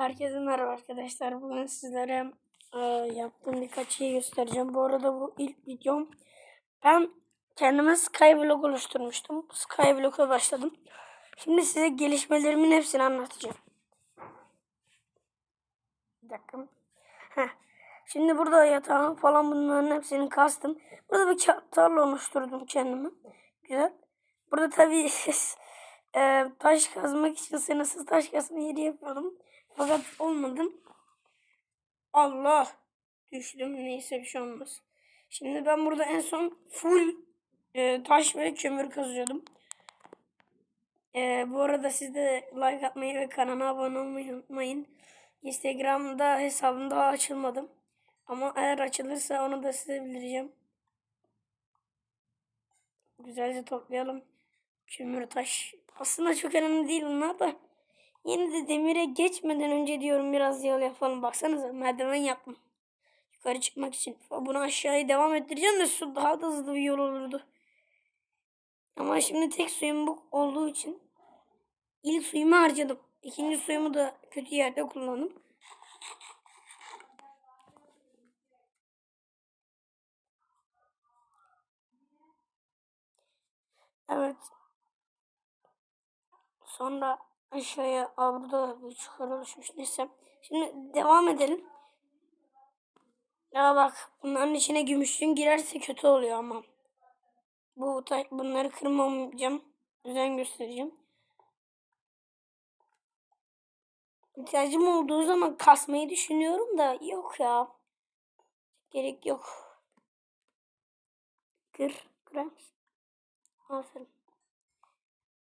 Herkese merhaba arkadaşlar. Bugün sizlere e, yaptığım birkaç şey göstereceğim. Bu arada bu ilk videom. Ben kendime Skyblock oluşturmuştum. Skyblock'a başladım. Şimdi size gelişmelerimin hepsini anlatacağım. Bir dakika. Heh. Şimdi burada yatağım falan bunların hepsini kastım. Burada bir tarla oluşturdum kendime. Güzel. Burada tabii e, taş kazmak için sınırsız taş kazma yeri yapıyordum. Fakat olmadım. Allah. Düştüm. Neyse bir şey olmaz. Şimdi ben burada en son full e, taş ve kömür kazıyordum. E, bu arada siz de like atmayı ve kanala abone olmayı unutmayın. Instagram'da hesabım daha açılmadım. Ama eğer açılırsa onu da size bildireceğim. Güzelce toplayalım. Kömür taş. Aslında çok önemli değil bunlar da. Yine de demire geçmeden önce diyorum biraz yol yapalım. Baksanıza merdiven yaptım. Yukarı çıkmak için. Bunu aşağıya devam ettireceğim de su daha da hızlı bir yol olurdu. Ama şimdi tek suyum bu olduğu için ilk suyumu harcadım. İkinci suyumu da kötü yerde kullandım. Evet. Sonra aşağıya Aa, burada bir çukur oluşmuş. Neyse. Şimdi devam edelim. Ya bak bunların içine gümüşlüğün girerse kötü oluyor ama. Bu bunları kırmamayacağım. Özen göstereceğim. İhtiyacım olduğu zaman kasmayı düşünüyorum da yok ya. Gerek yok. Kır. Kırar mısın? Aferin.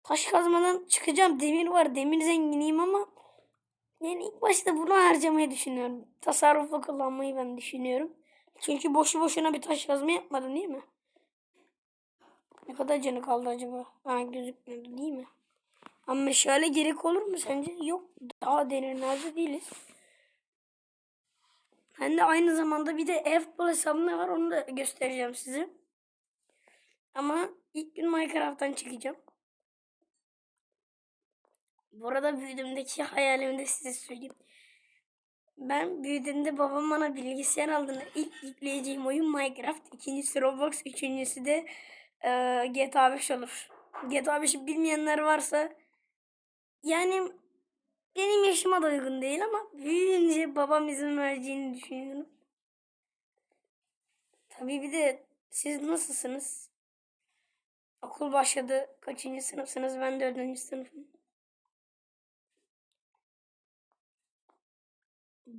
Taş kazmadan çıkacağım. Demir var. Demir zenginiyim ama yani ilk başta bunu harcamayı düşünüyorum. Tasarruflu kullanmayı ben düşünüyorum. Çünkü boşu boşuna bir taş kazma yapmadım değil mi? Ne kadar canı kaldı acaba? Ha gözükmüyordu değil mi? Ama meşale gerek olur mu sence? Yok. Daha derinlerde değiliz. Ben de aynı zamanda bir de F-Ball hesabım var onu da göstereceğim size. Ama ilk gün Minecraft'tan çıkacağım. Bu arada büyüdüğümdeki hayalimi de size söyleyeyim. Ben büyüdüğümde babam bana bilgisayar aldığında ilk yükleyeceğim oyun Minecraft. ikincisi Roblox. Üçüncüsü de e, GTA 5 olur. GTA 5'i bilmeyenler varsa yani benim yaşıma da uygun değil ama büyüyünce babam izin vereceğini düşünüyorum. Tabii bir de siz nasılsınız? Okul başladı. Kaçıncı sınıfsınız? Ben dördüncü sınıfım.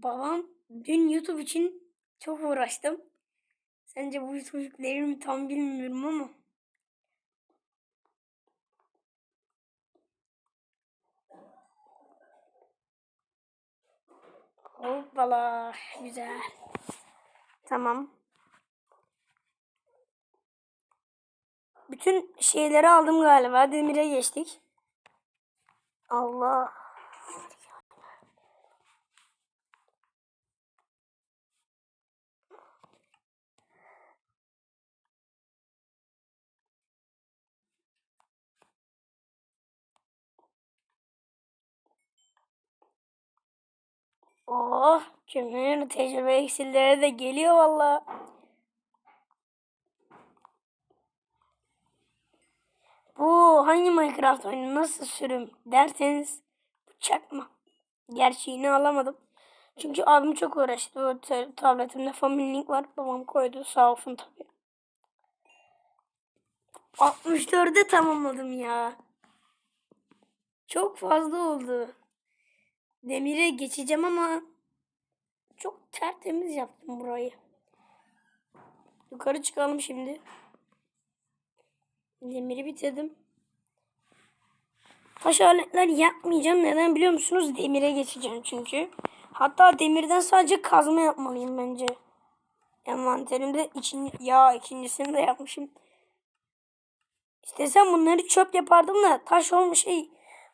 Babam dün YouTube için çok uğraştım. Sence bu YouTube yüklenir mi tam bilmiyorum ama. Hoppala. Güzel. Tamam. Bütün şeyleri aldım galiba. Demire geçtik. Allah. Oh, kömür tecrübe eksilleri de geliyor valla. Bu hangi Minecraft oyunu nasıl sürüm derseniz çakma. Gerçeğini alamadım. Çünkü abim çok uğraştı. O tabletimde Family Link var. Babam koydu sağ olsun tabii. 64'e tamamladım ya. Çok fazla oldu. Demire geçeceğim ama çok tertemiz yaptım burayı. Yukarı çıkalım şimdi. Demiri bitirdim. Taş aletler yapmayacağım. Neden biliyor musunuz? Demire geçeceğim çünkü. Hatta demirden sadece kazma yapmalıyım bence. Envanterimde için ya ikincisini de yapmışım. İstesem bunları çöp yapardım da taş olmuş şey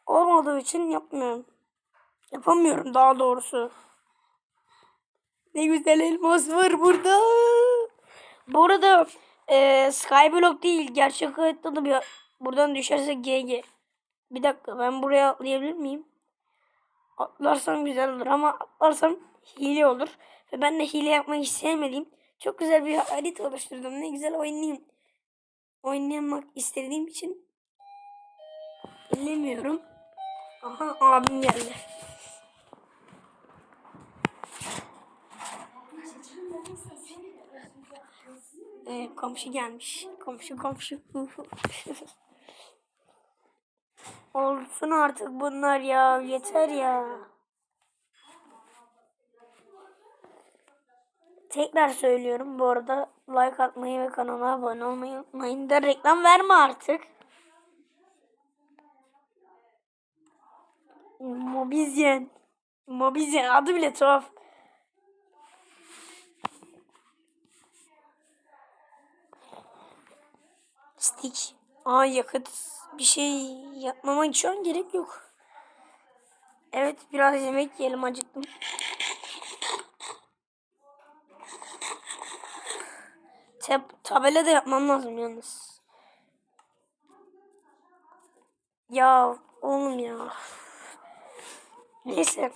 olmadığı için yapmıyorum. Yapamıyorum daha doğrusu. Ne güzel elmas var burada. Bu arada e, Skyblock değil. Gerçek hayatta da bir buradan düşerse GG. Bir dakika ben buraya atlayabilir miyim? Atlarsam güzel olur ama atlarsam hile olur. Ve ben de hile yapmayı hiç çok güzel bir harita oluşturdum. Ne güzel oynayayım. Oynamak istediğim için bilemiyorum. Aha abim geldi. Ee, komşu gelmiş. Komşu komşu. Olsun artık bunlar ya. Yeter ya. Tekrar söylüyorum bu arada like atmayı ve kanala abone olmayı unutmayın da reklam verme artık. Mobizyen. Mobizyen adı bile tuhaf. Stick. Aa yakıt. Bir şey yapmama şu an gerek yok. Evet biraz yemek yiyelim acıktım. Tab tabela da yapmam lazım yalnız. Ya oğlum ya. Neyse.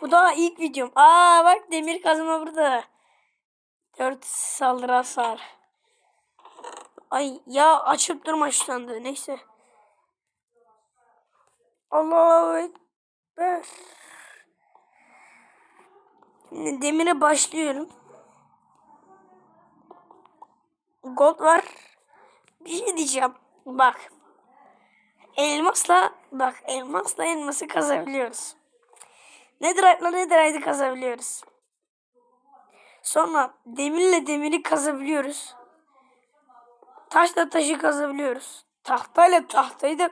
Bu da ilk videom. Aa bak demir kazma burada. 4 saldırı hasar. Ay ya açıp durma şu sandığı. Neyse. Allahu Ekber. Şimdi demire başlıyorum. Gold var. Bir şey diyeceğim. Bak. Elmasla bak elmasla elması kazabiliyoruz. Netherite'la Netherite'ı kazabiliyoruz. Sonra demirle demiri kazabiliyoruz. Taşla taşı kazabiliyoruz. Tahtayla tahtayı da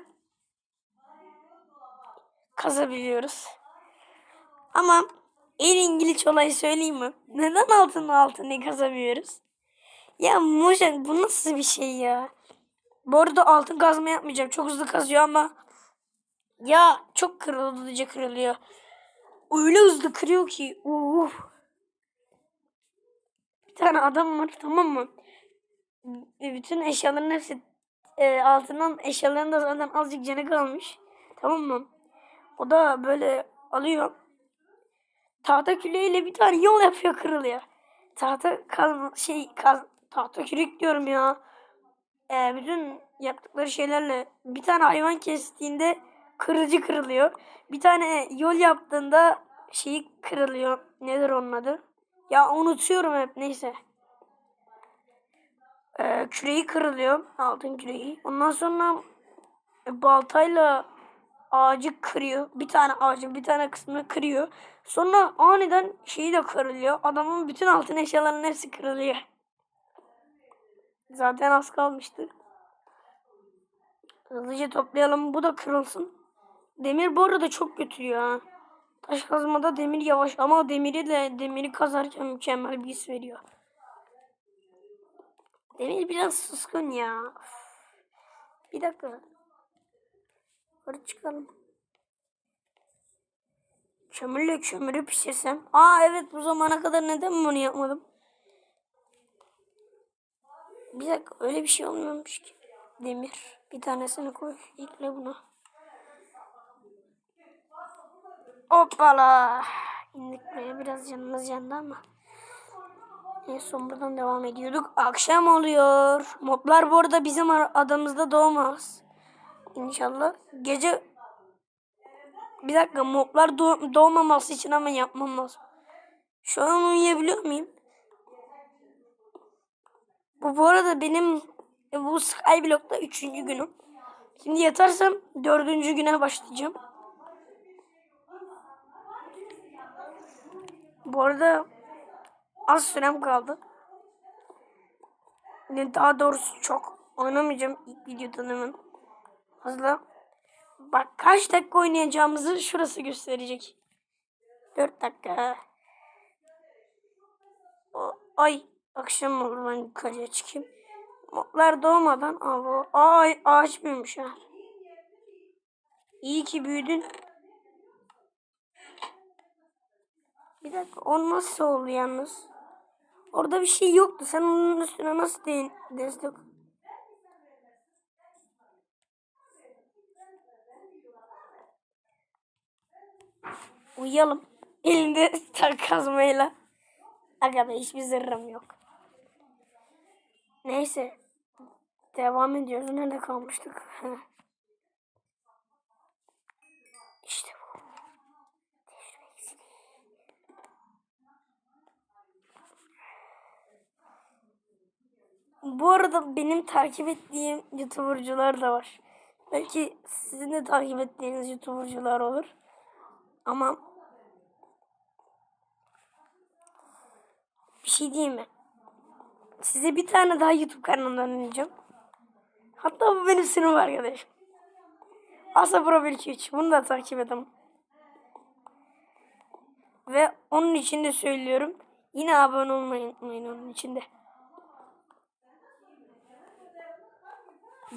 kazabiliyoruz. Ama en İngiliz olayı söyleyeyim mi? Neden altın altını kazamıyoruz? Ya Mojan bu nasıl bir şey ya? Bu arada altın kazma yapmayacağım. Çok hızlı kazıyor ama ya çok kırıldıkça kırılıyor. Öyle hızlı kırıyor ki. Uf. Bir tane adam var tamam mı? Bütün eşyaların hepsi e, altından eşyaların da zaten azıcık canı kalmış. Tamam mı? O da böyle alıyor. Tahta küreğiyle bir tane yol yapıyor kırılıyor. Tahta kaz şey kaz tahta kürek diyorum ya. E, bütün yaptıkları şeylerle bir tane hayvan kestiğinde kırıcı kırılıyor. Bir tane yol yaptığında şeyi kırılıyor. Nedir onun adı? Ya unutuyorum hep neyse. Ee, küreği kırılıyor. Altın küreği. Ondan sonra e, baltayla ağacı kırıyor. Bir tane ağacın bir tane kısmını kırıyor. Sonra aniden şeyi de kırılıyor. Adamın bütün altın eşyalarının hepsi kırılıyor. Zaten az kalmıştı. Hızlıca toplayalım. Bu da kırılsın. Demir bu arada çok götürüyor ha. Taş kazmada demir yavaş ama demiri de demiri kazarken mükemmel bir his veriyor. Demir biraz suskun ya. Bir dakika. Yukarı çıkalım. Kömürle kömürü pişirsem. Aa evet bu zamana kadar neden bunu yapmadım? Bir dakika öyle bir şey olmuyormuş ki. Demir. Bir tanesini koy. Ekle buna. Hoppala. İndik buraya biraz canımız yandı ama. En son buradan devam ediyorduk. Akşam oluyor. Moblar bu arada bizim adamızda doğmaz. İnşallah. Gece bir dakika moblar doğ doğmaması için ama yapmam lazım. Şu an uyuyabiliyor muyum? Bu bu arada benim e, bu Skyblock'ta üçüncü günüm. Şimdi yatarsam dördüncü güne başlayacağım. Bu arada az sürem kaldı. Daha doğrusu çok oynamayacağım ilk videodan hemen. Hızlı. Bak kaç dakika oynayacağımızı şurası gösterecek. 4 dakika. O, ay akşam olur ben yukarıya çıkayım. Mutlar doğmadan aa, ay ağaç büyümüş ha. İyi ki büyüdün. Bir dakika o nasıl oldu yalnız? Orada bir şey yoktu. Sen onun üstüne nasıl de destek? Uyuyalım. Elinde tak kazmayla. Aga be hiçbir zırhım yok. Neyse. Devam ediyoruz. Nerede kalmıştık? işte Bu arada benim takip ettiğim YouTuber'cular da var. Belki sizin de takip ettiğiniz YouTuber'cular olur. Ama bir şey diyeyim mi? Size bir tane daha YouTube kanalından önereceğim. Hatta bu benim sınıf arkadaşım. Asa Pro 123. Bunu da takip edin. Ve onun için de söylüyorum. Yine abone olmayı unutmayın onun için de.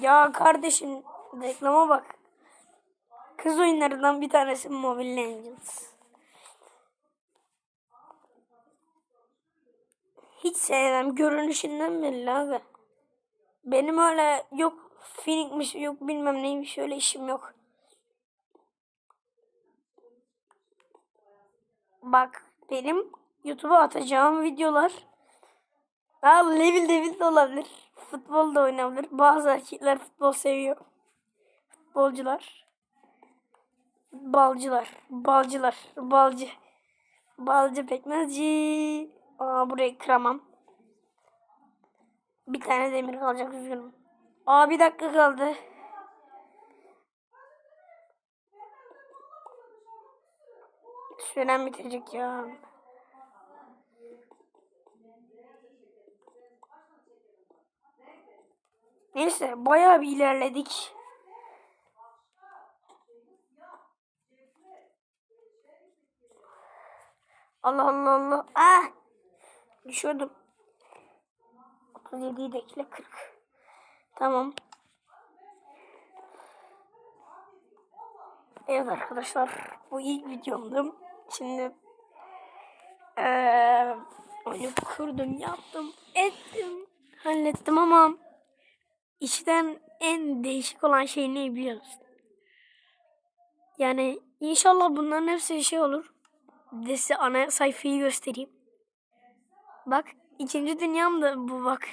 Ya kardeşim reklama bak. Kız oyunlarından bir tanesi Mobile Legends. Hiç sevmem. Görünüşünden belli abi. Benim öyle yok Phoenix'miş yok bilmem neymiş öyle işim yok. Bak benim YouTube'a atacağım videolar Aa, level level de olabilir. Futbol da oynanabilir. Bazı erkekler futbol seviyor. Futbolcular. Balcılar. Balcılar. Balcı. Balcı pekmezci. Aa burayı kıramam. Bir tane demir kalacak üzgünüm. Aa bir dakika kaldı. Sürem bitecek ya. Neyse bayağı bir ilerledik. Allah Allah Allah. Ah! Düşüyordum. 37'yi de ekle 40. Tamam. Evet arkadaşlar. Bu ilk videomdu. Şimdi ee, oyunu kurdum, yaptım, ettim, hallettim ama işten en değişik olan şey ne biliyor musun? Yani inşallah bunların hepsi şey olur. De size ana sayfayı göstereyim. Bak ikinci dünyam da bu bak.